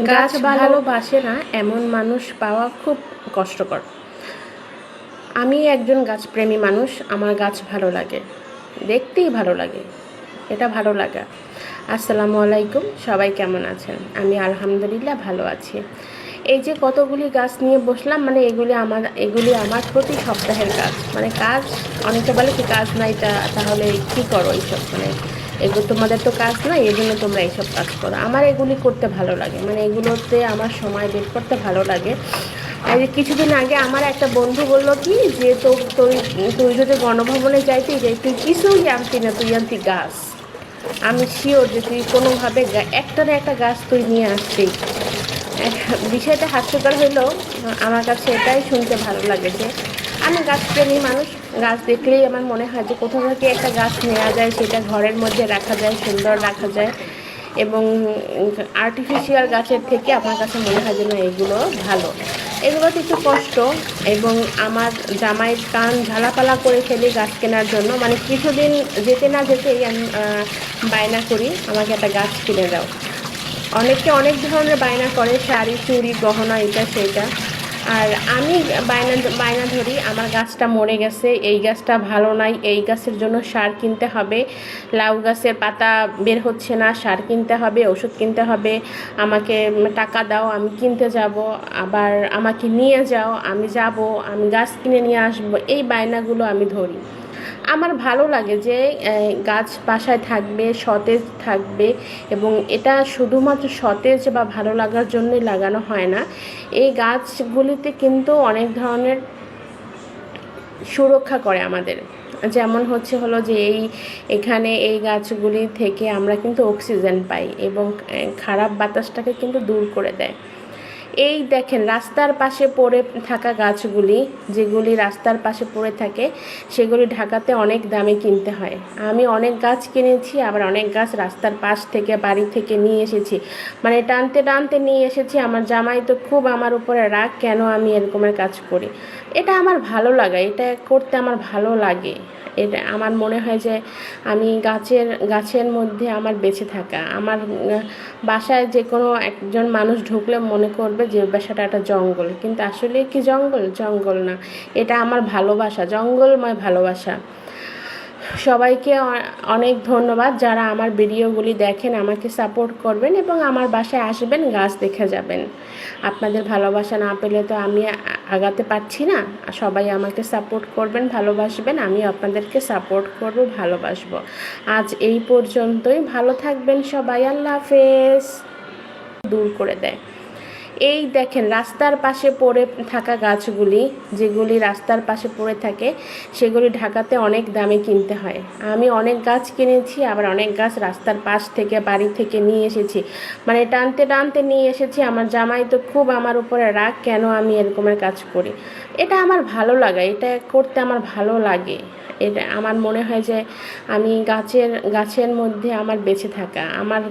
গাছ ভালোবাসে না এমন মানুষ পাওয়া খুব কষ্টকর। আমি একজন গাছপ্রেমী মানুষ আমার গাছ ভালো লাগে। দেখতেই ভালো লাগে। এটা ভালো লাগা। আসসালামু আলাইকুম সবাই কেমন আছেন? আমি আলহামদুলিল্লাহ ভালো আছি। এই যে কতগুলি গাছ নিয়ে বসলাম মানে এগুলি আমার এগুলি আমার প্রতি সপ্তাহের কাজ মানে কাজ অনেকে বলে কি কাজ নাই তা তাহলে কী করো এইসব? মানে এগুলো তোমাদের তো কাজ না, এই জন্য তোমরা এইসব কাজ করো। আমার এগুলি করতে ভালো লাগে মানে এগুলোতে আমার সময় বের করতে ভালো লাগে। আর কিছুদিন আগে আমার একটা বন্ধু বলল কি, যে তো তুই তুই যদি গণভবনে যাইতি, যে তুই কিছুই আনতি না, তুই আনতি গাছ। আমি শিওর যে তুই কোনোভাবে একটা না একটা গাছ তুই নিয়ে আসছি বিষয়টা হাস্যকর হলেও আমার কাছে এটাই শুনতে ভালো লাগে যে আমি গাছ গাছপ্রেমী মানুষ। গাছ দেখলেই আমার মনে হয় যে কোথাও থেকে একটা গাছ নেওয়া যায়, সেটা ঘরের মধ্যে রাখা যায়, সুন্দর রাখা যায় এবং আর্টিফিশিয়াল গাছের থেকে আমার কাছে মনে হয় যে না এগুলো ভালো। এগুলোতে একটু কষ্ট এবং আমার জামাইয়ের কান ঝালাপালা করে ফেলি গাছ কেনার জন্য। মানে কিছুদিন যেতে না যেতেই আমি বায়না করি, আমাকে একটা গাছ কিনে দাও। অনেকে অনেক ধরনের বায়না করে, শাড়ি, চুড়ি, গহনা, এটা, সেটা। আর আমি বায়না বায়না ধরি, আমার গাছটা মরে গেছে, এই গাছটা ভালো নাই, এই গাছের জন্য সার কিনতে হবে, লাউ গাছের পাতা বের হচ্ছে না, সার কিনতে হবে, ওষুধ কিনতে হবে, আমাকে টাকা দাও, আমি কিনতে যাব, আবার আমাকে নিয়ে যাও, আমি যাব, আমি গাছ কিনে নিয়ে আসব, এই বায়নাগুলো আমি ধরি। আমার ভালো লাগে যে গাছ বাসায় থাকবে, সতেজ থাকবে এবং এটা শুধুমাত্র সতেজ বা ভালো লাগার জন্যই লাগানো হয় না। এই গাছগুলিতে কিন্তু অনেক ধরনের সুরক্ষা করে আমাদের। যেমন হচ্ছে হলো যে, এই, এখানে এই গাছগুলি থেকে আমরা কিন্তু অক্সিজেন পাই এবং খারাপ বাতাসটাকে কিন্তু দূর করে দেয়। এই দেখেন, রাস্তার পাশে পড়ে থাকা গাছগুলি, যেগুলি রাস্তার পাশে পড়ে থাকে, সেগুলি ঢাকাতে অনেক দামে কিনতে হয়। আমি অনেক গাছ কিনেছি, আবার অনেক গাছ রাস্তার পাশ থেকে, বাড়ি থেকে নিয়ে এসেছি। মানে টানতে টানতে নিয়ে এসেছি, আমার জামাই তো খুব আমার উপরে রাগ, কেন আমি এরকমের কাজ করি? এটা আমার ভালো লাগা, এটা করতে আমার ভালো লাগে। এটা আমার মনে হয় যে, আমি গাছের গাছের মধ্যে আমার বেঁচে থাকা। আমার বাসায় যে কোনো একজন মানুষ ঢুকলে মনে করবে যে বাসাটা একটা জঙ্গল। কিন্তু আসলে কি জঙ্গল? জঙ্গল না। এটা আমার ভালোবাসা, জঙ্গলময় ভালোবাসা। সবাইকে অনেক ধন্যবাদ যারা আমার ভিডিওগুলি দেখেন, আমাকে সাপোর্ট করবেন এবং আমার বাসায় আসবেন, গাছ দেখে যাবেন। আপনাদের ভালোবাসা না পেলে তো আমি আগাতে পারছি না। সবাই আমাকে সাপোর্ট করবেন, ভালোবাসবেন, আমি আপনাদেরকে সাপোর্ট করব, ভালোবাসবো। আজ এই পর্যন্তই। ভালো থাকবেন সবাই। আল্লাহ হাফেজ। দূর করে দেয়। এই দেখেন, রাস্তার পাশে পড়ে থাকা গাছগুলি, যেগুলি রাস্তার পাশে পড়ে থাকে, সেগুলি ঢাকাতে অনেক দামে কিনতে হয়। আমি অনেক গাছ কিনেছি, আবার অনেক গাছ রাস্তার পাশ থেকে, বাড়ি থেকে নিয়ে এসেছি। মানে টানতে টানতে নিয়ে এসেছি, আমার জামাই তো খুব আমার উপরে রাগ, কেন আমি এরকমের কাজ করি? এটা আমার ভালো লাগা, এটা করতে আমার ভালো লাগে। এটা আমার মনে হয় যে আমি গাছের গাছের মধ্যে আমার বেঁচে থাকা। আমার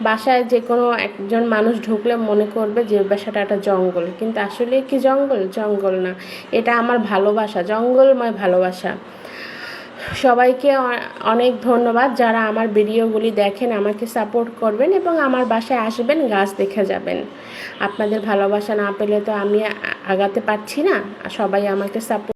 বাসায় যে কোনো একজন মানুষ ঢুকলে মনে করবে যে বাসাটা একটা জঙ্গল। কিন্তু আসলে কি জঙ্গল? জঙ্গল না। এটা আমার ভালোবাসা, জঙ্গলময় ভালোবাসা। সবাইকে অনেক ধন্যবাদ যারা আমার ভিডিওগুলি দেখেন, আমাকে সাপোর্ট করবেন এবং আমার বাসায় আসবেন, গাছ দেখে যাবেন। আপনাদের ভালোবাসা না পেলে তো আমি আগাতে পারছি না। সবাই আমাকে সাপোর্ট